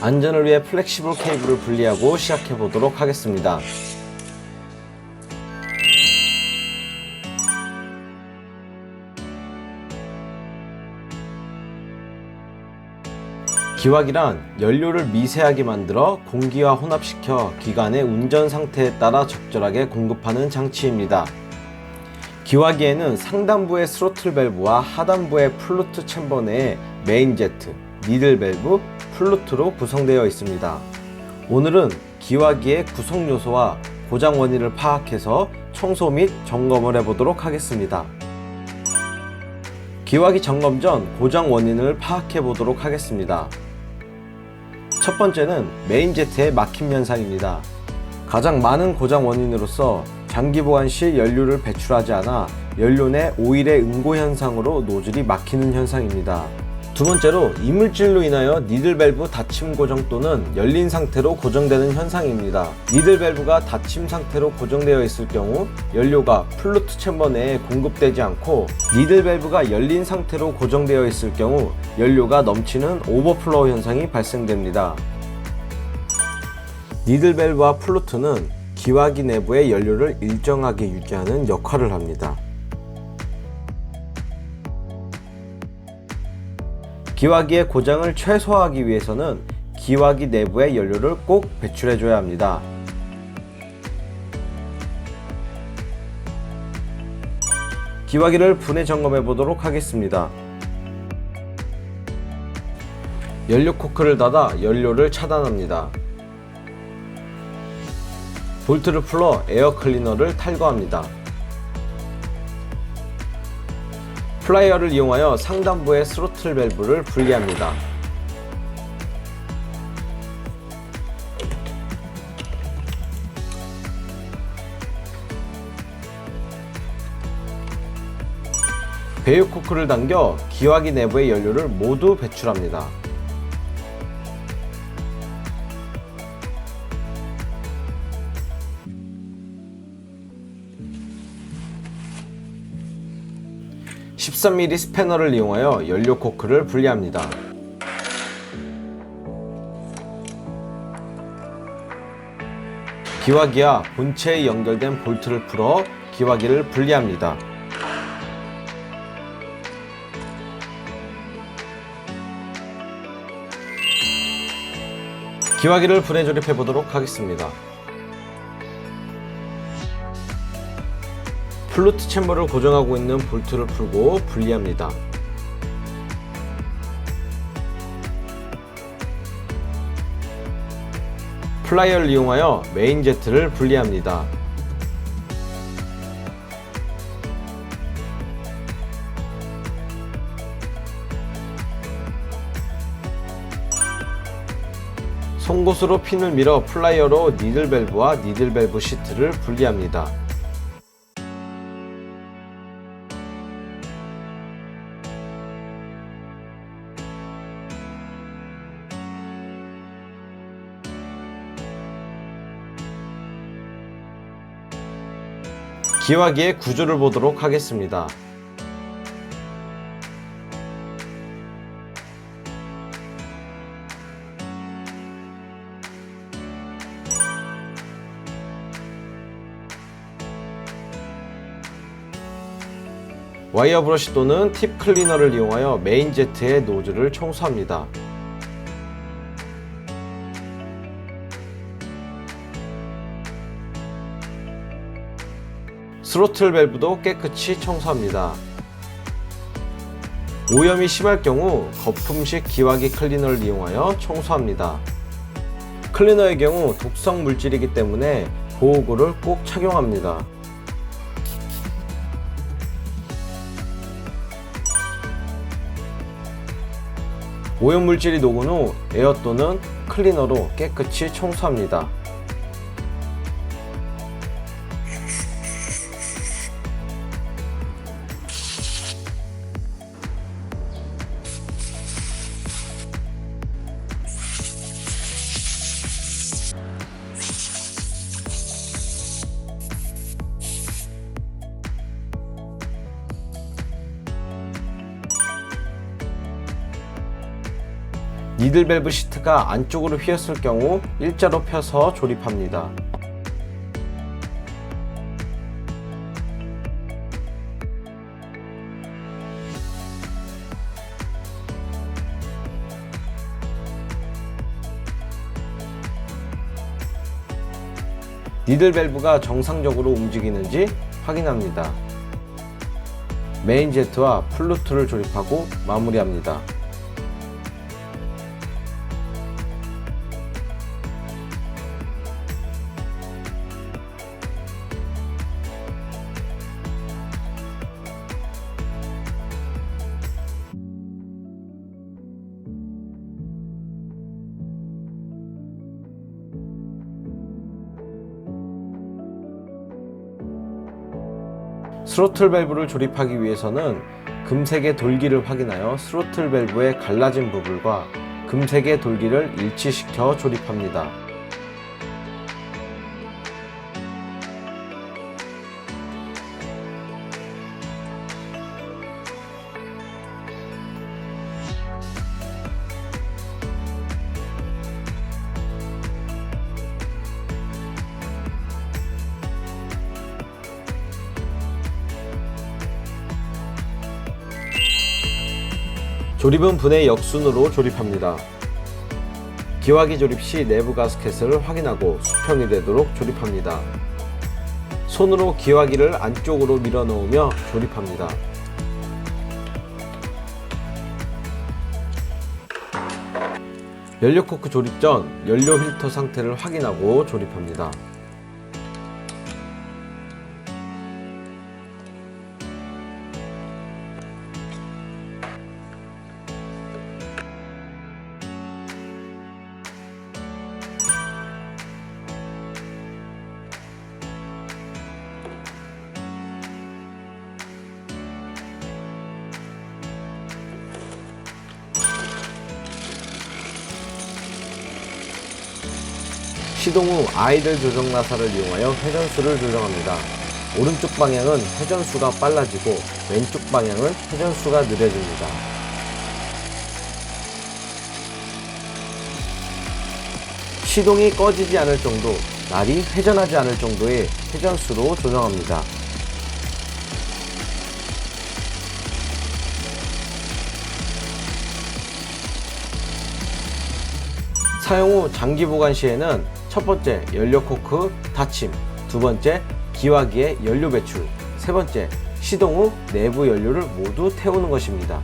안전을 위해 플렉시블 케이블을 분리하고 시작해 보도록 하겠습니다. 기화기란 연료를 미세하게 만들어 공기와 혼합시켜 기관의 운전 상태에 따라 적절하게 공급하는 장치입니다. 기화기에는 상단부의 스로틀 밸브와 하단부의 플루트 챔버 내에 메인 제트, 니들 밸브, 플루트로 구성되어 있습니다. 오늘은 기화기의 구성 요소와 고장 원인을 파악해서 청소 및 점검을 해보도록 하겠습니다. 기화기 점검 전 고장 원인을 파악해 보도록 하겠습니다. 첫 번째는 메인 제트의 막힘 현상입니다. 가장 많은 고장 원인으로서 장기 보관 시 연료를 배출하지 않아 연료 내 오일의 응고 현상으로 노즐이 막히는 현상입니다. 두 번째로 이물질로 인하여 니들 밸브 닫힘 고정 또는 열린 상태로 고정되는 현상입니다. 니들 밸브가 닫힘 상태로 고정되어 있을 경우 연료가 플루트 챔버 내에 공급되지 않고 니들 밸브가 열린 상태로 고정되어 있을 경우 연료가 넘치는 오버플로우 현상이 발생됩니다. 니들 밸브와 플루트는 기화기 내부의 연료를 일정하게 유지하는 역할을 합니다. 기화기의 고장을 최소화하기 위해서는 기화기 내부의 연료를 꼭 배출해줘야 합니다. 기화기를 분해 점검해 보도록 하겠습니다. 연료 코크를 닫아 연료를 차단합니다. 볼트를 풀어 에어 클리너를 탈거합니다. 플라이어를 이용하여 상단부의 스로틀 밸브를 분리합니다. 배유 코크를 당겨 기화기 내부의 연료를 모두 배출합니다. (13mm) 스패너를 이용하여 연료 코크를 분리합니다. 기화기와 본체에 연결된 볼트를 풀어 기화기를 분리합니다. 기화기를 분해 조립해 보도록 하겠습니다. 플루트 챔버를 고정하고 있는 볼트를 풀고 분리합니다. 플라이어를 이용하여 메인 제트를 분리합니다. 송곳으로 핀을 밀어 플라이어로 니들 밸브와 니들 밸브 시트를 분리합니다. 기화기의 구조를 보도록 하겠습니다. 와이어 브러쉬 또는 팁 클리너를 이용하여 메인 제트의 노즐을 청소합니다. 스로틀 밸브도 깨끗이 청소합니다. 오염이 심할 경우 거품식 기화기 클리너를 이용하여 청소합니다. 클리너의 경우 독성 물질이기 때문에 보호구를 꼭 착용합니다. 오염 물질이 녹은 후 에어 또는 클리너로 깨끗이 청소합니다. 니들 밸브 시트가 안쪽으로 휘었을 경우 일자로 펴서 조립합니다. 니들 밸브가 정상적으로 움직이는지 확인합니다. 메인 제트와 플루트를 조립하고 마무리합니다. 스로틀 밸브를 조립하기 위해서는 금색의 돌기를 확인하여 스로틀 밸브의 갈라진 부분과 금색의 돌기를 일치시켜 조립합니다. 조립은 분해 역순으로 조립합니다. 기화기 조립 시 내부 가스켓을 확인하고 수평이 되도록 조립합니다. 손으로 기화기를 안쪽으로 밀어 넣으며 조립합니다. 연료 코크 조립 전 연료 필터 상태를 확인하고 조립합니다. 시동 후 아이들 조정 나사를 이용하여 회전수를 조정합니다. 오른쪽 방향은 회전수가 빨라지고 왼쪽 방향은 회전수가 느려집니다. 시동이 꺼지지 않을 정도, 날이 회전하지 않을 정도의 회전수로 조정합니다. 사용 후 장기 보관 시에는 첫 번째 연료 코크 닫힘, 두 번째 기화기의 연료 배출, 세 번째 시동 후 내부 연료를 모두 태우는 것입니다.